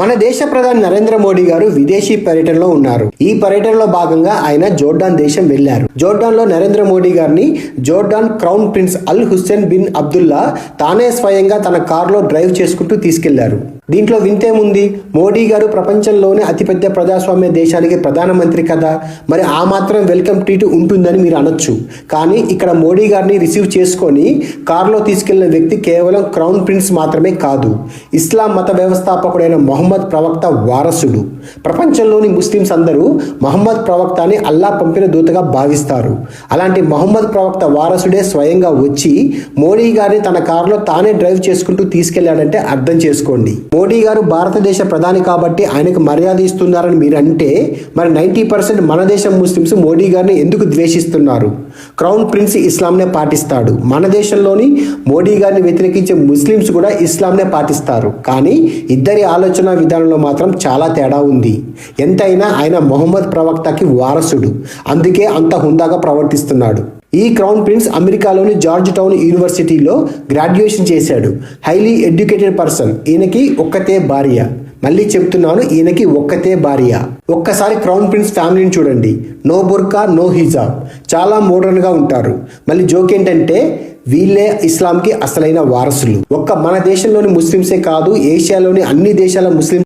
మన దేశ ప్రధాని నరేంద్ర మోడీ గారు విదేశీ పర్యటనలో ఉన్నారు. ఈ పర్యటనలో భాగంగా ఆయన జోర్డాన్ దేశం వెళ్ళారు జోర్డాన్లో నరేంద్ర మోడీ గారిని Jordan crown prince Al Hussein bin Abdullah తానే స్వయంగా తన కారులో డ్రైవ్ చేసుకుంటూ తీసుకెళ్ళారు. దీంట్లో వింతేముంది? మోడీ గారు ప్రపంచంలోనే అతిపెద్ద ప్రజాస్వామ్య దేశానికి ప్రధానమంత్రి కదా. మరి ఆ మాత్రం వెల్కమ్ ట్రీట్ ఉంటుందని మీరు అనొచ్చు. కానీ ఇక్కడ మోడీ గారిని రిసీవ్ చేసుకొని కారులో తీసుకెళ్ళిన వ్యక్తి కేవలం క్రౌన్ ప్రిన్స్ మాత్రమే కాదు. ఇస్లాం మత వ్యవస్థాపకుడైన మహమ్మద్ ప్రవక్త వారసుడు. ప్రపంచంలోని ముస్లిమ్స్ అందరూ మహమ్మద్ ప్రవక్తని అల్లా పంపిన దూతగా భావిస్తారు. అలాంటి మహమ్మద్ ప్రవక్త వారసుడే స్వయంగా వచ్చి మోడీ గారిని తన కారులో తానే డ్రైవ్ చేసుకుంటూ తీసుకెళ్ళాడంటే అర్థం చేసుకోండి. మోడీ గారు భారతదేశ ప్రధాని కాబట్టి ఆయనకు మర్యాద ఇస్తున్నారని మీరు అంటే మరి నైంటీ పర్సెంట్ మన దేశం ముస్లిమ్స్ మోడీ గారిని ఎందుకు ద్వేషిస్తున్నారు? Crown prince ఇస్లాంనే పాటిస్తాడు. మన దేశంలోని మోడీ గారిని వ్యతిరేకించే ముస్లిమ్స్ కూడా ఇస్లాంనే పాటిస్తారు. కానీ ఇద్దరి ఆలోచన విధానంలో మాత్రం చాలా తేడా ఉంది. ఎంతైనా ఆయన మొహమ్మద్ ప్రవక్తకి వారసుడు. అందుకే అంత హుందాగా ప్రవర్తిస్తున్నాడు. ఈ క్రౌన్ ప్రిన్స్ అమెరికాలోని జార్జ్ టౌన్ యూనివర్సిటీలో గ్రాడ్యుయేషన్ చేశాడు. Highly educated person. ఈయనకి ఒక్కతే భార్య. మళ్ళీ చెప్తున్నాను ఈయనకి ఒక్కతే భార్య. ఒక్కసారి క్రౌన్ ప్రిన్స్ ఫ్యామిలీని చూడండి. నో బుర్కా నో హిజాబ్. చాలా మోడర్న్గా ఉంటారు. మళ్ళీ జోక్ ఏంటంటే వీళ్ళే ఇస్లాంకి అసలైన వారసులు. ఒక్క మన దేశంలోని ముస్లిమ్సే కాదు ఏషియాలోని అన్ని దేశాల ముస్లిం